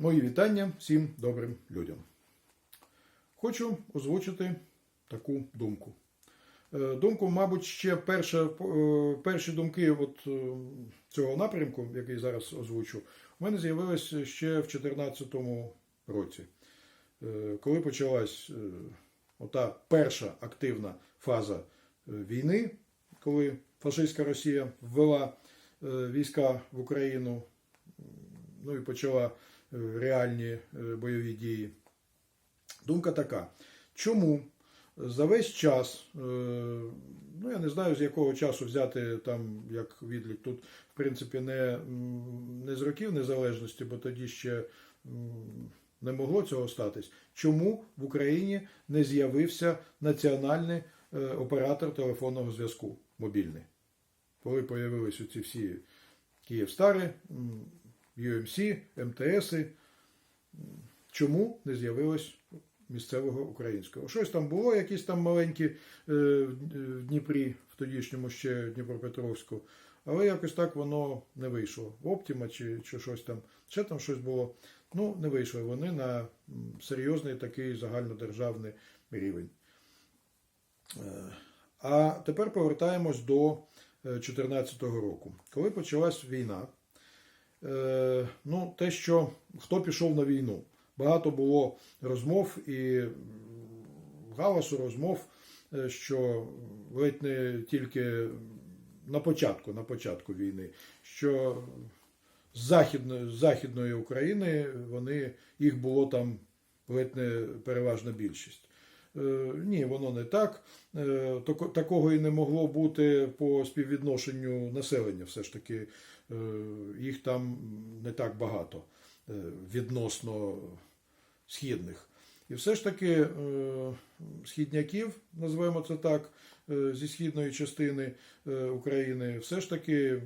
Мої вітання всім добрим людям. Хочу озвучити таку думку. Е, Думку, мабуть, ще перша, е, перші думки от е, цього напрямку, який зараз озвучу, у мене з'явилися ще в 2014 році, коли почалась ота перша активна фаза війни, коли фашистська Росія ввела війська в Україну, ну і почала реальні е, бойові дії. Думка така: чому за весь час, е, ну я не знаю з якого часу взяти там як відлік, тут в принципі не, не з років незалежності, бо тоді ще не могло цього статись. Чому в Україні не з'явився національний е, оператор телефонного зв'язку мобільний? Коли появились оці всі Київстари, UMC, МТС, чому не з'явилось місцевого українського? Щось там було, якісь там маленькі е, в Дніпрі, в тодішньому ще Дніпропетровську, але якось так воно не вийшло. Оптіма чи, чи щось там, ще там щось було. Ну, не вийшли вони на серйозний такий загальнодержавний рівень. Е, А тепер повертаємось до 2014 року, коли почалась війна. Е, ну, те, що хто пішов на війну. Багато було розмов і галасу розмов, е, що ледь не тільки на початку, на початку війни, що з західної, західної України вони, їх було там ледь не переважна більшість. Е, Ні, воно не так. Е, Такого і не могло бути по співвідношенню населення. Все ж таки, е, їх там не так багато відносно східних. І все ж таки східняків, назвемо це так, зі східної частини України, все ж таки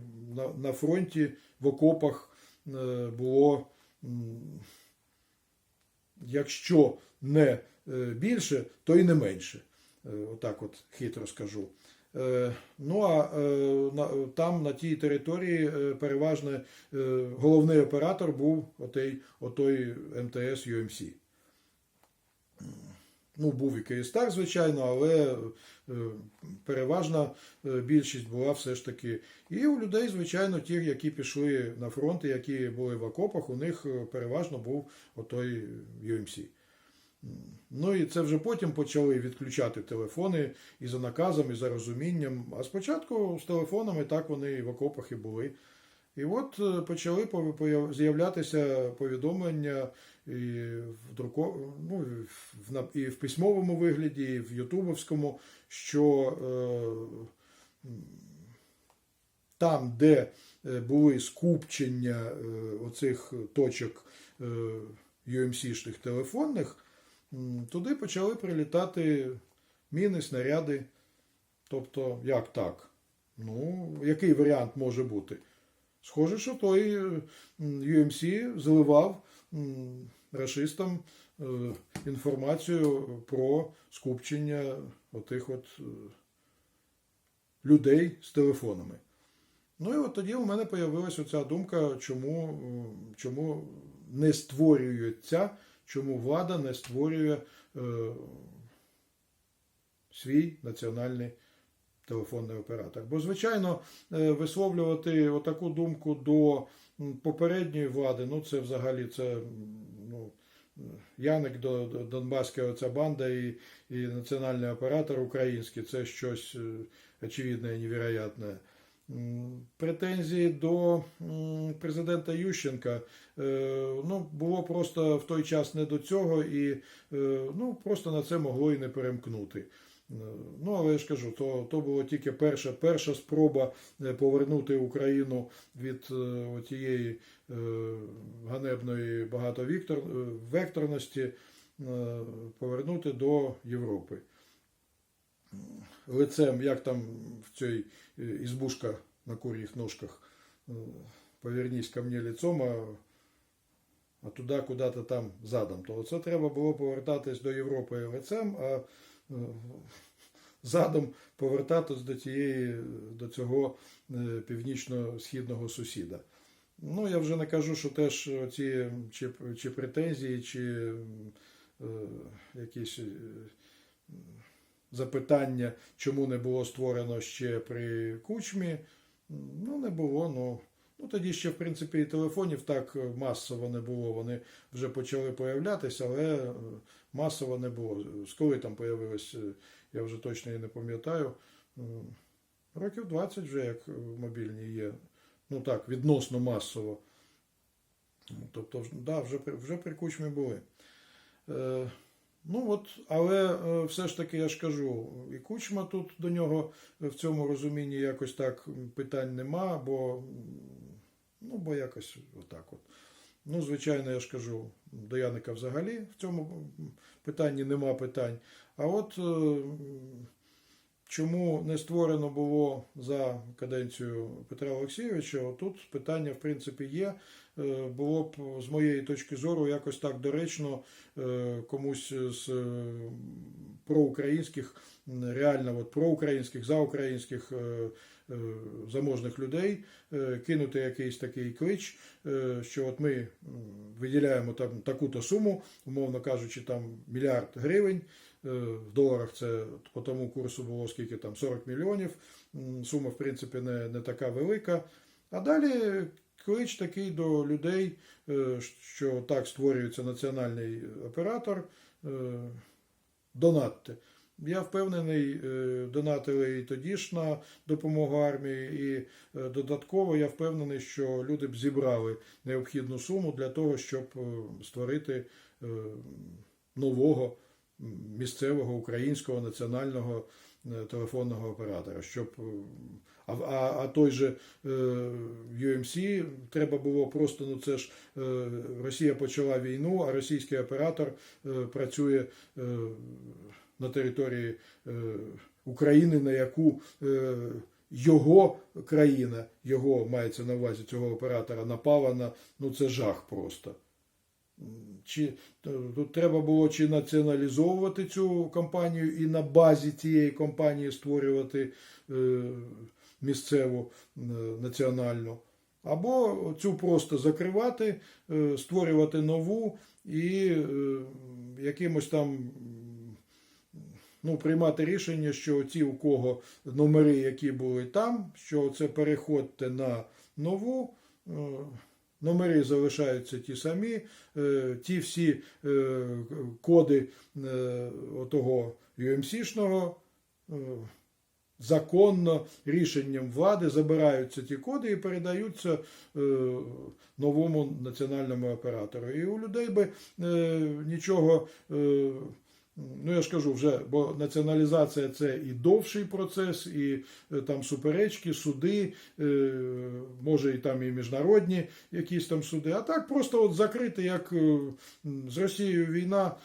на, фронті, в окопах було, якщо не е, більше, то і не менше. Е, Отак от хитро скажу. Е, Ну а там на тій території переважно головний оператор був отой, отой МТС UMC. Ну, був і Київстар, звичайно, але е, переважна е, більшість була все ж таки. І у людей, звичайно, ті, які пішли на фронт, які були в окопах, у них е, переважно був отой UMC. Ну і це вже потім почали відключати телефони і за наказом, і за розумінням. А спочатку з телефонами так вони і в окопах і були. І от е, почали з'являтися повідомлення і в друко... ну, і в, письмовому вигляді, і в ютубовському, що е, там, де е, були скупчення оцих точок UMC-шних телефонних, туди почали прилітати міни, снаряди. Тобто, як так? Ну, який варіант може бути? Схоже, що той е, UMC зливав м, рашистам е, інформацію про скупчення отих от е, людей з телефонами. Ну і от тоді у мене з'явилася оця думка, чому, чому не створюється, чому влада не створює е, свій національний телефонний оператор. Бо, звичайно, е, висловлювати отаку думку до попередньої влади, ну це взагалі це ну, Яник до, до Донбаська оця банда і, і національний оператор український це щось е, очевидне і невероятне. Претензії до президента Ющенка е, ну, було просто в той час не до цього, і ну, просто на це могло і не перемкнути. Ну, але я ж кажу, то, то була тільки перша, перша спроба е, повернути Україну від е, тієї е, ганебної багатовекторності, повернути до Європи. Лицем, як там в цій ізбушка на кур'їх ножках, повернись ко мені лицом, а, а туди куди-то там задом. То це треба було повертатись до Європи лицем, а задом повертатись до тієї, до цього е, північно-східного сусіда. Ну, я вже не кажу, що теж ці чи, чи претензії, чи е, якісь е, запитання, чому не було створено ще при кучмі. Ну, не було. Ну, ну тоді ще, в принципі, і телефонів так масово не було. Вони вже почали появлятися, але е, масово не було. З коли там появилось, е, я вже точно і не пам'ятаю. Років 20 вже як е, мобільні є. Ну так, відносно масово. Тобто, да, вже, вже при кучмі були. Е, ну от, але е, все ж таки я ж кажу, і кучма тут до нього в цьому розумінні якось так питань нема, бо, ну, бо якось отак от. Ну, звичайно, я ж кажу, до Яника взагалі в цьому питанні нема питань. А от е, чому не створено було за каденцію Петра Олексійовича, тут питання, в принципі, є. Е, Було б з моєї точки зору якось так доречно е, комусь з проукраїнських, реально от проукраїнських, заукраїнських заможних людей е, кинути якийсь такий клич, е, що от ми виділяємо там таку-то суму, умовно кажучи, там мільярд гривень. Е, В доларах це по тому курсу було скільки там 40 мільйонів. Сума, в принципі, не, не така велика. А далі клич такий до людей, е, що так створюється національний оператор. е, Донатьте. Я впевнений, е, донатили і тоді ж на допомогу армії, і е, додатково я впевнений, що люди б зібрали необхідну суму для того, щоб е, створити нового місцевого українського національного телефонного оператора. Щоб, а, а, а той же UMC треба було просто, ну це ж Росія почала війну, а російський оператор працює на території е, України, на яку е, його країна, його мається на увазі цього оператора, напала на ну це жах просто. Чи тут треба було чи націоналізовувати цю компанію і на базі цієї компанії створювати е, місцеву е, національну, або цю просто закривати, е, створювати нову і е, якимось там ну, приймати рішення, що ті, у кого номери, які були там, що це переходьте на нову. е, Номери залишаються ті самі, е, ті всі е, коди отого UMC-шного законно рішенням влади забираються ті коди і передаються новому національному оператору. І у людей би нічого. Ну, я ж кажу вже, бо націоналізація це і довший процес, і е, там суперечки, суди, е, може і там і міжнародні якісь там суди. А так просто от закрити, як е, з Росією війна,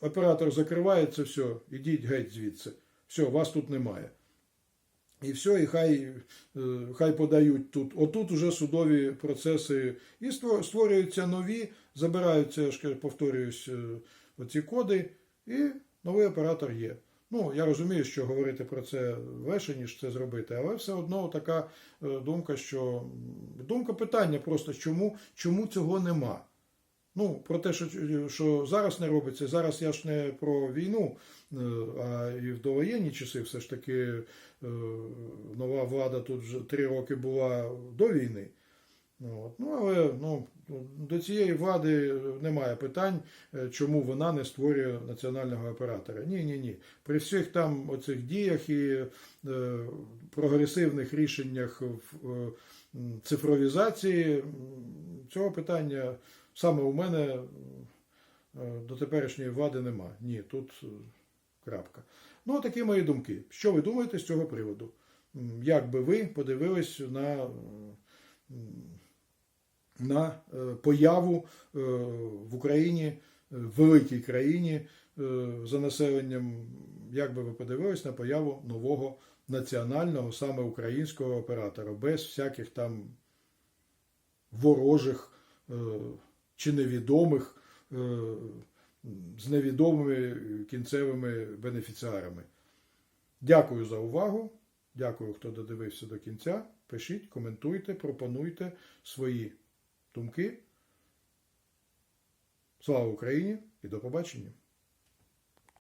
оператор закривається, все, ідіть геть звідси. Все, вас тут немає. І все, і хай, хай подають тут. Отут уже судові процеси і створюються нові, забираються, я ж повторююсь, оці коди, і новий оператор є. Ну, я розумію, що говорити про це легше, ніж це зробити, але все одно така е, думка, що думка питання просто, чому, чому цього нема. Ну, про те, що, що зараз не робиться, зараз я ж не про війну, е, а і в довоєнні часи все ж таки е, нова влада тут вже три роки була до війни. Ну, От. Ну, але ну, до цієї влади немає питань, е, чому вона не створює національного оператора. Ні, ні, ні. При всіх там оцих діях і е, прогресивних рішеннях в е, цифровізації цього питання саме у мене е, до теперішньої влади нема. Ні, тут е, крапка. Ну, такі мої думки. Що ви думаєте з цього приводу? Як би ви подивились на, на е, появу е, в Україні, е, в великій країні за населенням, як би ви подивились на появу нового національного, саме українського оператора, без всяких там ворожих чи невідомих з невідомими кінцевими бенефіціарами. Дякую за увагу. Дякую, хто додивився до кінця. Пишіть, коментуйте, пропонуйте свої думки. Слава Україні і до побачення!